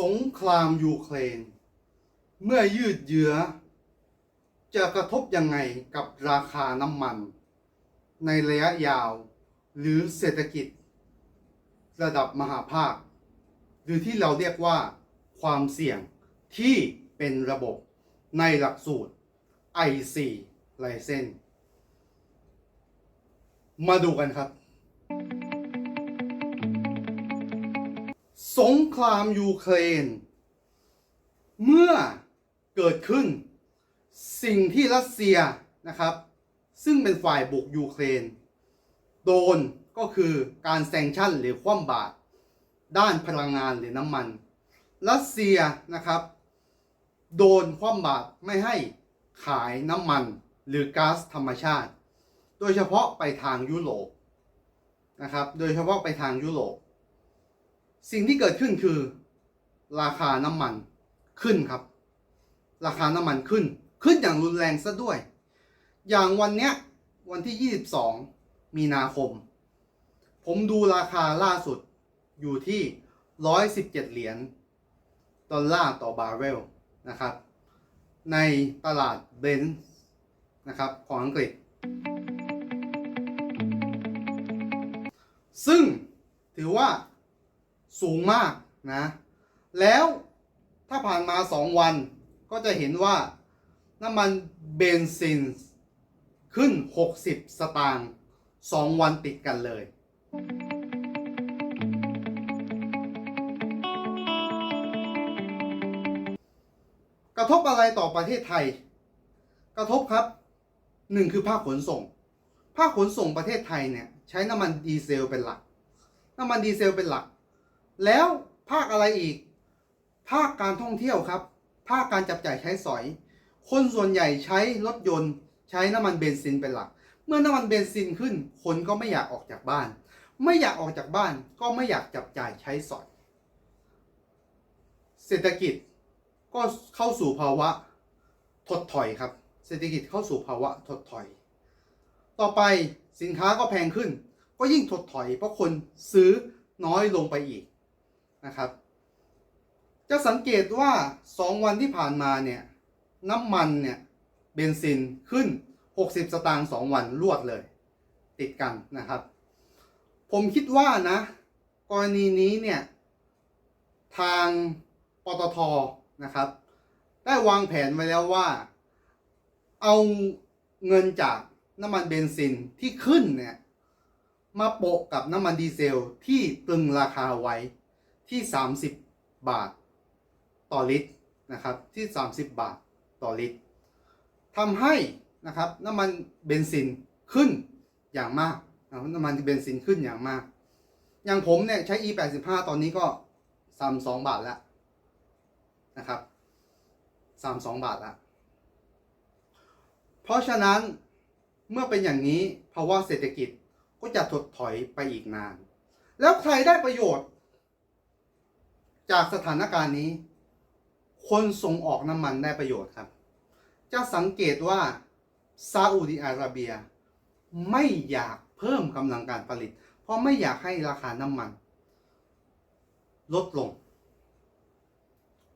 สงครามยูเครน เมื่อยืดเยื้อ จะกระทบยังไงกับราคาน้ำมัน ในระยะยาวหรือเศรษฐกิจ ระดับมหาภาค หรือที่เราเรียกว่าความเสี่ยงที่เป็นระบบในหลักสูตร I4 ไลเซนมาดูกันครับ สงครามยูเครน เมื่อเกิดขึ้นสิ่งที่รัสเซียนะครับ ซึ่งเป็นฝ่ายบุกยูเครน โดนก็คือการแซงชั่นหรือคว่ำบาตรด้านพลังงานหรือน้ำมัน รัสเซียนะครับ โดนคว่ำบาตรไม่ให้ขายน้ำมันหรือก๊าซธรรมชาติ โดยเฉพาะไปทางยุโรปนะครับ โดยเฉพาะไปทางยุโรป สิ่งที่เกิดขึ้นคือ ราคาน้ำมันขึ้นครับ ราคาน้ำมันขึ้น ขึ้นอย่างรุนแรงซะด้วย อย่างวันเนี้ยวันที่ 22 มีนาคม ผมดูราคาล่าสุดอยู่ที่ 117 เหรียญดอลลาร์ต่อบาร์เรลนะครับ ในตลาดเบนซ์นะครับของอังกฤษ ซึ่งถือว่า สูงมากนะ แล้วถ้าผ่านมา 2 วันก็จะเห็นว่าน้ำมันเบนซินขึ้น 60 สตางค์2วันติดกันเลย กระทบอะไรต่อประเทศไทย กระทบครับหนึ่งคือภาคขนส่ง ภาคขนส่งประเทศไทยเนี่ยใช้น้ำมันดีเซลเป็นหลัก น้ำมันดีเซลเป็นหลัก แล้วภาคอะไรอีก ภาคการท่องเที่ยวครับ ภาคการจับจ่ายใช้สอย คนส่วนใหญ่ใช้รถยนต์ใช้น้ำมันเบนซินเป็นหลัก เมื่อน้ำมันเบนซินขึ้น คนก็ไม่อยากออกจากบ้าน ไม่อยากออกจากบ้านก็ไม่อยากจับจ่ายใช้สอย เศรษฐกิจก็เข้าสู่ภาวะถดถอยครับ เศรษฐกิจเข้าสู่ภาวะถดถอย ต่อไปสินค้าก็แพงขึ้น ก็ยิ่งถดถอยเพราะคนซื้อน้อยลงไปอีก นะครับ จะสังเกตว่า 2 วันที่ผ่านมาเนี่ยน้ำมันเนี่ยเบนซินขึ้น 60 สตางค์2วันรวดเลย ติดกันนะครับ ผมคิดว่านะ กรณีนี้เนี่ย ทางปตทนะครับ ได้วางแผนไว้แล้วว่า เอาเงินจากน้ำมันเบนซินที่ขึ้นเนี่ย มาโปะกับน้ำมันดีเซลที่ตึงราคาไว้ ที่ 30 บาทต่อลิตรนะครับที่ 30 บาทต่อลิตรทำให้นะครับน้ำมันเบนซินขึ้นอย่างมากน้ำมันเบนซินขึ้นอย่างมาก อย่างผมเนี่ยใช้ E85 ตอนนี้ก็32บาทแล้วนะครับ32บาทแล้วเพราะฉะนั้นเมื่อเป็นอย่างนี้ภาวะเศรษฐกิจก็จะถดถอยไปอีกนาน แล้วใครได้ประโยชน์ จากสถานการณ์นี้ คนส่งออกน้ำมันได้ประโยชน์ครับ จะสังเกตว่าซาอุดิอาระเบีย ไม่อยากเพิ่มกำลังการผลิต เพราะไม่อยากให้ราคาน้ำมัน ลดลง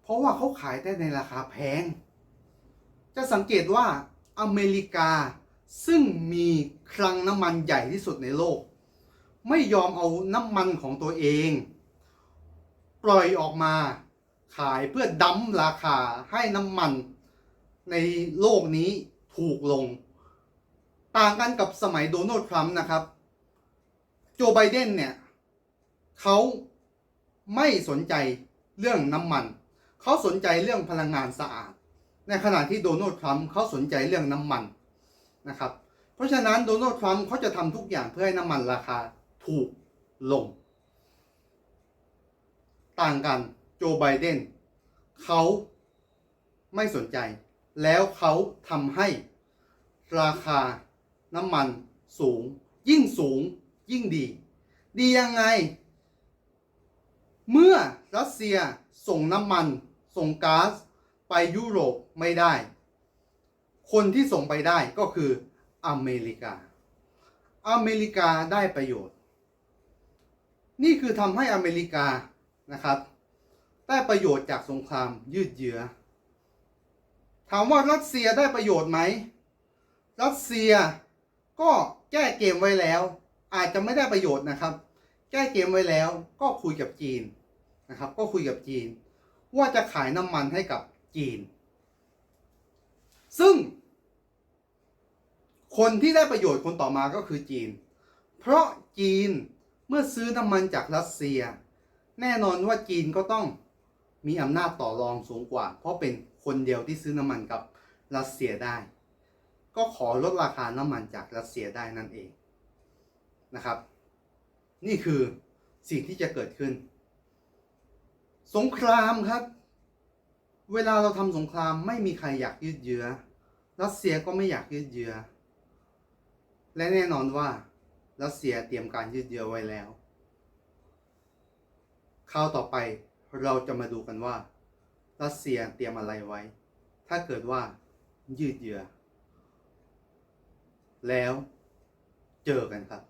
เพราะว่าเขาขายได้ในราคาแพง จะสังเกตว่าอเมริกาซึ่งมีคลังน้ำมันใหญ่ที่สุดในโลก ไม่ยอมเอาน้ำมันของตัวเอง ปล่อยออกมาขายเพื่อดั้มราคาให้น้ำมันในโลกนี้ถูกลง ต่างกันกับสมัยโดนัลด์ทรัมป์นะครับ โจไบเดนเนี่ยเขาไม่สนใจเรื่องน้ำมัน เขาสนใจเรื่องพลังงานสะอาด ในขณะที่โดนัลด์ทรัมป์เขาสนใจเรื่องน้ำมันนะครับ เพราะฉะนั้นโดนัลด์ทรัมป์เขาจะทำทุกอย่างเพื่อให้น้ำมันราคาถูกลง ต่างกันโจไบเดนเขาไม่สนใจ แล้วเขาทำให้ราคาน้ำมันสูง ยิ่งสูงยิ่งดี ดียังไง เมื่อรัสเซียส่งน้ำมันส่งก๊าซไปยุโรปไม่ได้ คนที่ส่งไปได้ก็คืออเมริกา อเมริกาได้ประโยชน์ นี่คือทำให้อเมริกา นะครับได้ประโยชน์จากสงครามยืดเยื้อ ถามว่ารัสเซียได้ประโยชน์ไหม รัสเซียก็แก้เกมไว้แล้ว อาจจะไม่ได้ประโยชน์นะครับ แก้เกมไว้แล้วก็คุยกับจีนนะครับ ก็คุยกับจีน ว่าจะขายน้ำมันให้กับจีน ซึ่ง คนที่ได้ประโยชน์คนต่อมาก็คือจีน เพราะจีนเมื่อซื้อน้ำมันจากรัสเซีย แน่นอนว่าจีนก็ต้องมีอำนาจต่อรองสูงกว่า เพราะเป็นคนเดียวที่ซื้อน้ำมันกับรัสเซียได้ ก็ขอลดราคาน้ำมันจากรัสเซียได้นั่นเองนะครับ นี่คือสิ่งที่จะเกิดขึ้น สงครามครับ เวลาเราทำสงครามไม่มีใครอยากยืดเยื้อรัสเซียก็ไม่อยากยืดเยื้อและแน่นอนว่ารัสเซียเตรียมการยืดเยื้อไว้แล้ว ราวต่อไปเราจะมาดูกันว่า รัสเซียเตรียมอะไรไว้ ถ้าเกิดว่ายืดเยื้อแล้วเจอกันครับ